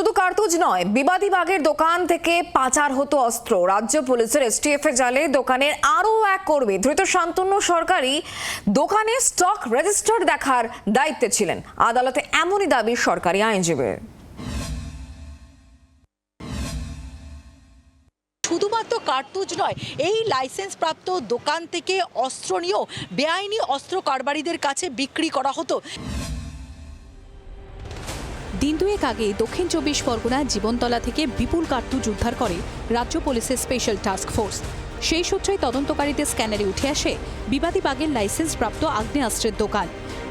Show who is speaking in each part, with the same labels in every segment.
Speaker 1: শুধু কার্তুজ নয়, বিবাদী বাগের দোকান থেকে পাচার হতো অস্ত্র। রাজ্য পুলিশের এসটিএফ এর জালে দোকানের আরও এক কর্মী, ধৃত শান্তনু সরকারি দোকানে স্টক রেজিস্টার দেখার দায়িত্বে ছিলেন। আদালতে এমনই দাবি সরকারি আইনজীবীর।
Speaker 2: শুধুমাত্র কার্তুজ নয়, এই লাইসেন্স প্রাপ্ত দোকান থেকে অস্ত্র নিয়েও বেআইনি অস্ত্র কারবারিদের কাছে বিক্রি করা হতো।
Speaker 3: দিন দুয়েক আগে দক্ষিণ চব্বিশ পরগনা জীবনতলা থেকে বিপুল কার্তুজ উদ্ধার করে রাজ্য পুলিশের স্পেশাল টাস্ক ফোর্স। সেই সূত্রেই তদন্তকারীদের স্ক্যানারে উঠে আসে বিবাদী বাগের লাইসেন্সপ্রাপ্ত আগ্নেয়াস্ত্রের দোকান।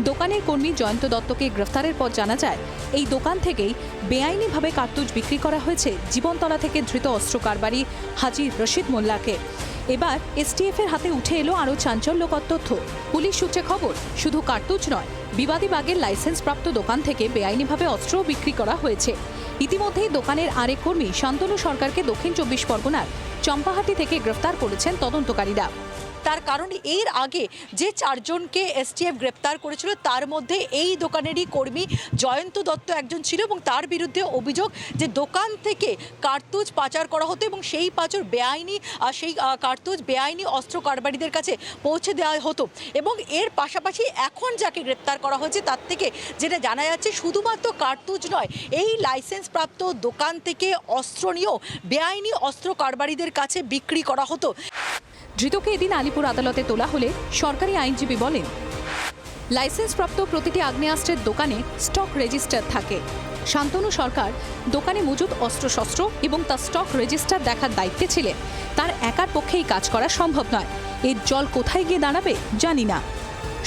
Speaker 3: দোকানের কর্মী জয়ন্ত দত্তকে গ্রেফতারের পর জানা যায়, এই দোকান থেকেই বেআইনিভাবে কার্তুজ বিক্রি করা হয়েছে জীবনতলা থেকে ধৃত অস্ত্র কারবারি হাজি রশিদ মোল্লাকে। এবার এসটিএফ এর হাতে উঠে এলো আরও চাঞ্চল্যকর তথ্য। পুলিশ সূত্রে খবর, শুধু কার্তুজ নয়, বিবাদী বাগের লাইসেন্সপ্রাপ্ত দোকান থেকে বেআইনিভাবে অস্ত্র বিক্রি করা হয়েছে। ইতিমধ্যেই দোকানের আরেক কর্মী শান্তনু সরকারকে দক্ষিণ চব্বিশ পরগনার চম্পাহাটি থেকে গ্রেফতার করেছেন তদন্তকারীরা।
Speaker 2: তার কারণ এর আগে যে চারজনকে এসটিএফ গ্রেপ্তার করেছিল, তার মধ্যে এই দোকানেরই কর্মী জয়ন্ত দত্ত একজন ছিল এবং তার বিরুদ্ধে অভিযোগ যে দোকান থেকে কার্তুজ পাচার করা হতো এবং সেই পাচার বেআইনি সেই কার্তুজ বেআইনি অস্ত্র কারবারিদের কাছে পৌঁছে দেওয়া হতো এবং এর পাশাপাশি এখন যাকে গ্রেপ্তার করা হয়েছে, তার থেকে যেটা জানা যাচ্ছে শুধুমাত্র কার্তুজ নয়, এই লাইসেন্স প্রাপ্ত দোকান থেকে অস্ত্র নিয়েও বেআইনি অস্ত্র কারবারিদের কাছে বিক্রি করা হতো।
Speaker 3: ধৃতকে এদিন আলিপুর আদালতে তোলা হলে সরকারি আইনজীবী বলেন, লাইসেন্সপ্রাপ্ত প্রতিটি আগ্নেয়াস্ত্রের দোকানে স্টক রেজিস্টার থাকে। শান্তনু সরকার দোকানে মজুদ অস্ত্রশস্ত্র এবং তার স্টক রেজিস্টার দেখার দায়িত্বে ছিলেন। তার একার পক্ষেই কাজ করা সম্ভব নয়। এর জল কোথায় গিয়ে দাঁড়াবে জানি না।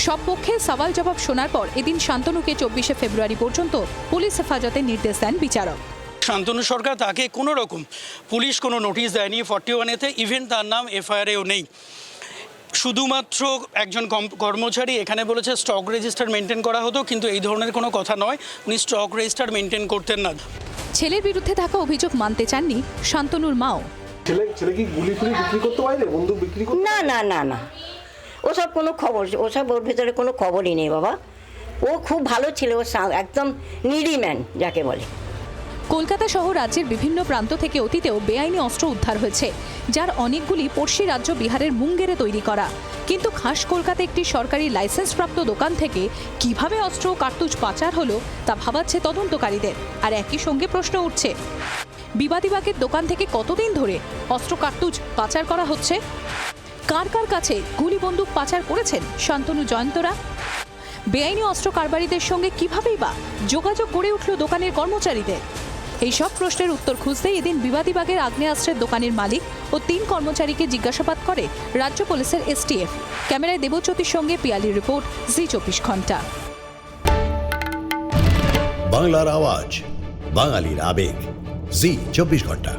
Speaker 3: সব পক্ষে সওয়াল জবাব শোনার পর এদিন শান্তনুকে চব্বিশে ফেব্রুয়ারি পর্যন্ত পুলিশ হেফাজতে নির্দেশ দেন বিচারক।
Speaker 4: শান্তনু সরকার তাকে কোনো রকম পুলিশ কোনো নোটিশ দেয়নি ফর্টি ওয়ানেতে ইভেন তার নাম এফআইআরেও নেই। শুধুমাত্র একজন কম- কর্মচারী এখানে বলেছে স্টক রেজিস্টার মেনটেন করা হতো কিন্তু এই ধরনের কোনো কথা নয় উনি স্টক রেজিস্টার মেনটেন করতেন না।
Speaker 3: ছেলের বিরুদ্ধে থাকা অভিযোগ মানতে চাননি শান্তনুর মাও।
Speaker 5: ছেলে ছেলে কি গুলি ফুলি বিক্রি করতে পারে? বন্দুক বিক্রি করতে
Speaker 6: না না না না। ওসব কোনো খবর ওসব ওর ভেতরে কোনো খবরই নেই বাবা। ও খুব ভালো ছিল ও একদম নিডি ম্যান যাকে বলে।
Speaker 3: কলকাতা সহ রাজ্যের বিভিন্ন প্রান্ত থেকে অতীতেও বেআইনি অস্ত্র উদ্ধার হয়েছে, যার অনেকগুলি পড়শি রাজ্য বিহারের মুঙ্গেরে তৈরি করা। কিন্তু খাস কলকাতা একটি সরকারি লাইসেন্সপ্রাপ্ত দোকান থেকে কীভাবে অস্ত্র কার্তুজ পাচার হলো, তা ভাবাচ্ছে তদন্তকারীদের। আর একই সঙ্গে প্রশ্ন উঠছে বিবাদীবাগের দোকান থেকে কতদিন ধরে অস্ত্র কার্তুজ পাচার করা হচ্ছে? কার কার কাছে গুলি বন্দুক পাচার করেছেন শান্তনু জয়ন্তরা? বেআইনি অস্ত্র কারবারিদের সঙ্গে কিভাবেই বা যোগাযোগ গড়ে উঠল দোকানের কর্মচারীদের? এই সব প্রশ্নের উত্তর খুঁজতে এদিন বিবাদীবাগের আগ্নেয়াস্ত্রের দোকানের মালিক ও তিন কর্মচারীকে জিজ্ঞাসাবাদ করে রাজ্য পুলিশের এসটিএফ। ক্যামেরায় দেবজ্যোতির সঙ্গে পিয়ালির রিপোর্ট, জি চব্বিশ ঘণ্টা।
Speaker 7: বাংলার আওয়াজ, বাঙালির আবেগ, জি চব্বিশ ঘণ্টা।